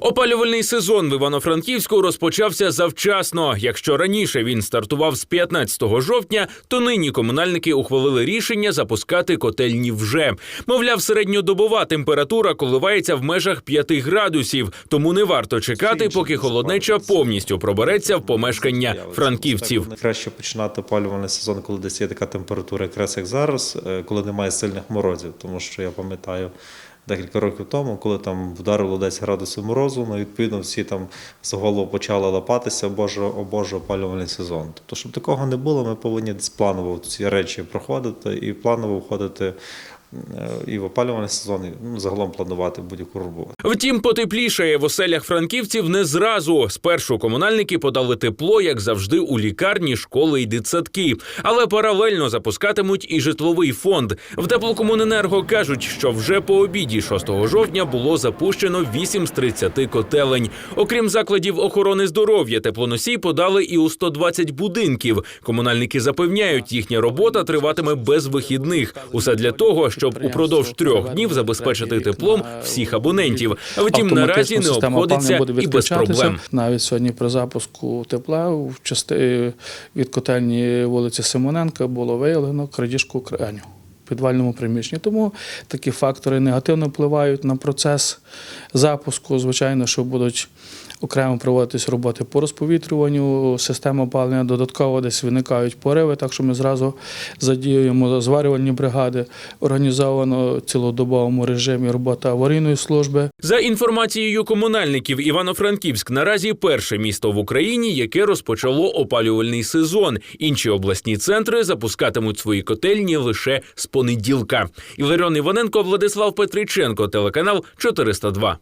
Опалювальний сезон в Івано-Франківську розпочався завчасно. Якщо раніше він стартував з 15 жовтня, то нині комунальники ухвалили рішення запускати котельні вже. Мовляв, середньодобова температура коливається в межах 5 градусів, тому не варто чекати, поки холоднеча повністю пробереться в помешкання франківців. Краще починати опалювальний сезон, коли десь є така температура, якраз як зараз, е, коли немає сильних морозів. Тому що я пам'ятаю декілька років тому, коли там вдарило 10 градусів морозу, ну відповідно всі там з голову почали лапатися, боже, о Боже, опалювальний сезон. Тобто, щоб такого не було, ми повинні планово ці речі проходити і планово входити і в опалювальний сезон, і ну, загалом планувати будь-яку роботу. Втім, потеплішає в оселях франківців не зразу. Спершу комунальники подали тепло, як завжди, у лікарні, школи і дитсадки. Але паралельно запускатимуть і житловий фонд. В теплокомуненерго кажуть, що вже по обіді 6 жовтня було запущено 8 з 30 котелень. Окрім закладів охорони здоров'я, теплоносій подали і у 120 будинків. Комунальники запевняють, їхня робота триватиме без вихідних. Усе для того, щоб упродовж трьох днів забезпечити теплом всіх абонентів. А Втім, наразі не обходиться і без проблем. Навіть сьогодні при запуску тепла в части від котельні вулиці Симоненка було виявлено крадіжку краню в підвальному приміщенні. Тому такі фактори негативно впливають на процес запуску. Звичайно, що будуть окремо проводитись роботи по розповітрюванню системи опалення. Додатково десь виникають пориви, так що ми зразу задіюємо зварювальні бригади, організовано в цілодобовому режимі робота аварійної служби. За інформацією комунальників, Івано-Франківськ наразі перше місто в Україні, яке розпочало опалювальний сезон. Інші обласні центри запускатимуть свої котельні лише з понеділка. Іларіон Іваненко, Владислав Петриченко, телеканал 402.